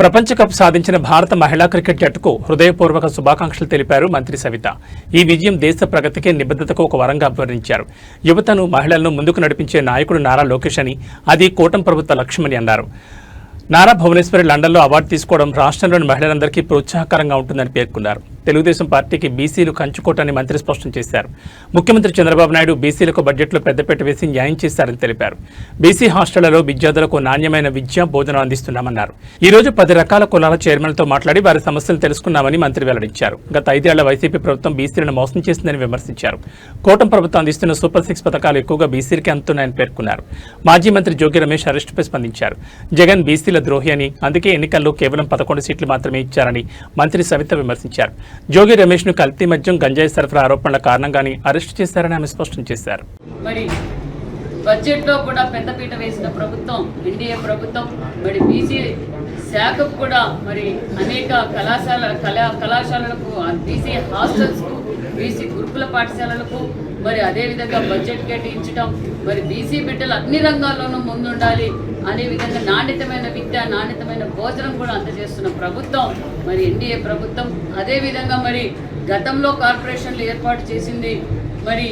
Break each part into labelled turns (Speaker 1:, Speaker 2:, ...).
Speaker 1: ప్రపంచ కప్ సాధించిన భారత మహిళా క్రికెట్ జట్టుకు హృదయపూర్వక శుభాకాంక్షలు తెలిపారు మంత్రి సవిత. ఈ విజయం దేశ ప్రగతికి నిబద్ధతకు ఒక వరంగా అభివర్ణించారు యువతను మహిళలను ముందుకు నడిపించే నాయకుడు నారా లోకేష్ అని అది కూటమి ప్రభుత్వ లక్ష్యమని అన్నారు. నారా భువనేశ్వరి లండన్లో అవార్డు తీసుకోవడం రాష్ట్రంలోని మహిళలందరికీ ప్రోత్సాహకరంగా ఉంటుందని పేర్కొన్నారు. తెలుగుదేశం పార్టీకి బీసీలు కంచుకోటని మంత్రి స్పష్టం చేశారు. ముఖ్యమంత్రి చంద్రబాబు నాయుడు బీసీలకు బడ్జెట్లో పెద్దపీట వేసి న్యాయం చేశారని తెలిపారు. బీసీ హాస్టళ్ళలో విద్యార్థులకు నాణ్యమైన విద్య భోజనం అందిస్తున్నామన్నారు. ఈ రోజు పది రకాల కులాల చైర్మన్లతో మాట్లాడి వారి సమస్యలు తెలుసుకున్నామని మంత్రి వెల్లడించారు. గత ఐదేళ్ళ వైసీపీ ప్రభుత్వం బీసీలను మోసం చేసిందని విమర్శించారు. కూటమి ప్రభుత్వం అందిస్తున్న సూపర్ సిక్స్ పథకాలు ఎక్కువగా బీసీలకే అందుతున్నాయని పేర్కొన్నారు. మాజీ మంత్రి జోగి రమేష్ అరెస్టుపై స్పందించారు. జగన్ బీసీల ద్రోహి అని అందుకే ఎన్నికల్లో కేవలం పదకొండు సీట్లు మాత్రమే ఇచ్చారని మంత్రి సవిత విమర్శించారు. జోగి రమేష్ను కల్తీ మద్యం గంజాయి సరఫరా ఆరోపణల కారణంగానే అరెస్టు చేశారని ఆమె స్పష్టం చేశారు.
Speaker 2: మరి బడ్జెట్లో కూడా పెద్దపీట వేసిన ప్రభుత్వం ఎన్డీఏ ప్రభుత్వం మరి బీసీ శాఖకు కూడా మరి అనేక కళాశాల కళా కళాశాలలకు బీసీ హాస్టల్స్కు బీసీ గురుకుల పాఠశాలలకు మరి అదేవిధంగా బడ్జెట్ కేటాయించడం మరి బీసీ బిడ్డలు అన్ని రంగాల్లోనూ ముందుండాలి అనే విధంగా నాణ్యతమైన విద్య నాణ్యతమైన భోజనం కూడా అందజేస్తున్న ప్రభుత్వం మరి ఎన్డీఏ ప్రభుత్వం. అదేవిధంగా మరి గతంలో కార్పొరేషన్లు ఏర్పాటు చేసింది మరి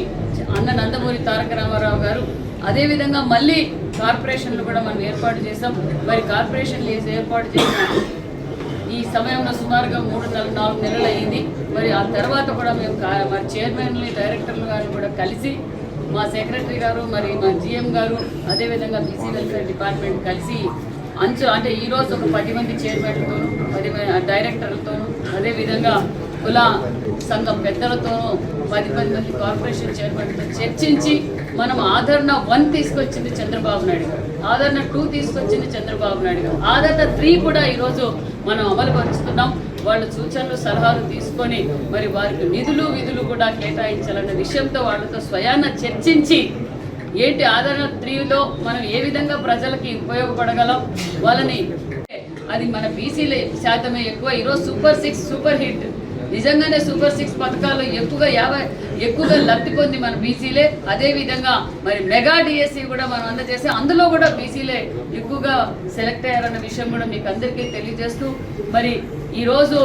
Speaker 2: అన్న నందమూరి తారక రామారావు గారు. అదేవిధంగా మళ్ళీ కార్పొరేషన్లు కూడా మనం ఏర్పాటు చేసాం మరి కార్పొరేషన్లు ఏర్పాటు చేసిన ఈ సమయంలో సుమారుగా మూడు నెలలు నాలుగు నెలలు అయింది. మరి ఆ తర్వాత కూడా మేము కా- మరి చైర్మన్ని డైరెక్టర్లు గారు కూడా కలిసి మా సెక్రటరీ గారు మరి మా జిఎం గారు అదేవిధంగా బీసీ వెల్ఫేర్ డిపార్ట్మెంట్ కలిసి అంచు అంటే ఈరోజు ఒక పది మంది చైర్మన్లతోనూ పది మంది డైరెక్టర్లతోనూ అదేవిధంగా కుల సంఘం పెద్దలతోనూ పది పది మంది కార్పొరేషన్ చైర్మన్తో చర్చించి మనం ఆదరణ వన్ తీసుకొచ్చింది చంద్రబాబు నాయుడు గారు. ఆదరణ టూ తీసుకొచ్చింది చంద్రబాబు నాయుడు గారు. ఆదరణ త్రీ కూడా ఈరోజు మనం అమలుపరుస్తున్నాం వాళ్ళ సూచనలు సలహాలు తీసుకొని మరి వారికి నిధులు విధులు కూడా కేటాయించాలన్న విషయంతో వాళ్ళతో స్వయాన చర్చించి ఏంటి ఆదరణ త్రీలో మనం ఏ విధంగా ప్రజలకి ఉపయోగపడగలం? వాళ్ళని అది మన బీసీల శాతమే ఎక్కువ. ఈరోజు సూపర్ సిక్స్ సూపర్ హిట్ నిజంగానే సూపర్ సిక్స్ పథకాలు ఎక్కువగా యాభై ఎక్కువగా లబ్ధి పొంది మన బీసీలే అదేవిధంగా మరి మెగా డిఎస్సి కూడా మనం అందజేసి అందులో కూడా బీసీలే ఎక్కువగా సెలెక్ట్ అయ్యారన్న విషయం కూడా మీకు అందరికీ తెలియజేస్తూ మరి ఈరోజు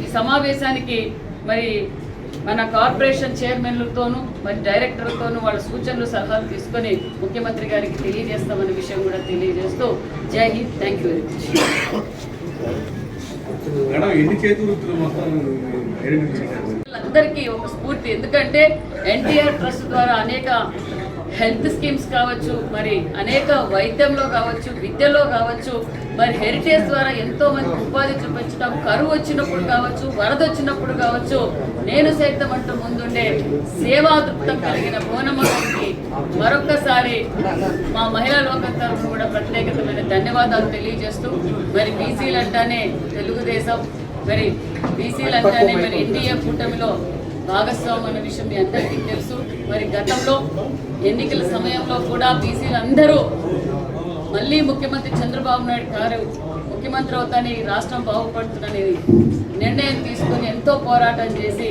Speaker 2: ఈ సమావేశానికి మరి మన కార్పొరేషన్ చైర్మన్లతోనూ మరి డైరెక్టర్లతోనూ వాళ్ళ సూచనలు సలహాలు తీసుకొని ముఖ్యమంత్రి గారికి తెలియజేస్తామనే విషయం కూడా తెలియజేస్తూ జై హింద్. థ్యాంక్ యూ వెరీ మచ్ అందరికీ ఒక స్ఫూర్తి. ఎందుకంటే ఎన్టీఆర్ ట్రస్ట్ ద్వారా అనేక హెల్త్ స్కీమ్స్ కావచ్చు మరి అనేక వైద్యంలో కావచ్చు విద్యలో కావచ్చు మరి హెరిటేజ్ ద్వారా ఎంతో మంది ఉపాధి చూపించడం కరువు వచ్చినప్పుడు కావచ్చు వరద వచ్చినప్పుడు కావచ్చు నేను సైతం అంటూ ముందుండే సేవా దృప్తం కలిగిన భువనమ్మకి మరొక్కసారి మా మహిళా లోకం తరఫున కూడా ప్రత్యేకతమైన ధన్యవాదాలు తెలియజేస్తూ మరి బీసీలు అంటానే తెలుగుదేశం మరి బీసీలు అంటానే మరి ఎన్డీఏ కూటమిలో భాగస్వామి అనే విషయం మీ అందరికీ తెలుసు. మరి గతంలో ఎన్నికల సమయంలో కూడా బీసీలు అందరూ మళ్ళీ ముఖ్యమంత్రి చంద్రబాబు నాయుడు గారు ముఖ్యమంత్రి అవుతానే ఈ రాష్ట్రం బాగుపడుతుందనే నిర్ణయం తీసుకొని ఎంతో పోరాటం చేసి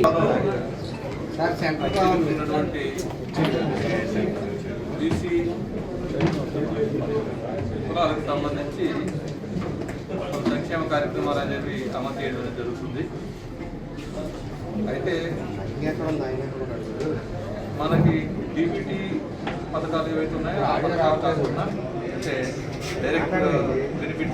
Speaker 3: కార్యక్రమాలు అనేవి అమలు చేయడం జరుగుతుంది. అయితే మనకి డీబీటీ పథకాలు ఏవైతే ఉన్నాయో ఆ పథకాలు కాకుండా అంటే డైరెక్ట్ బెనిఫిట్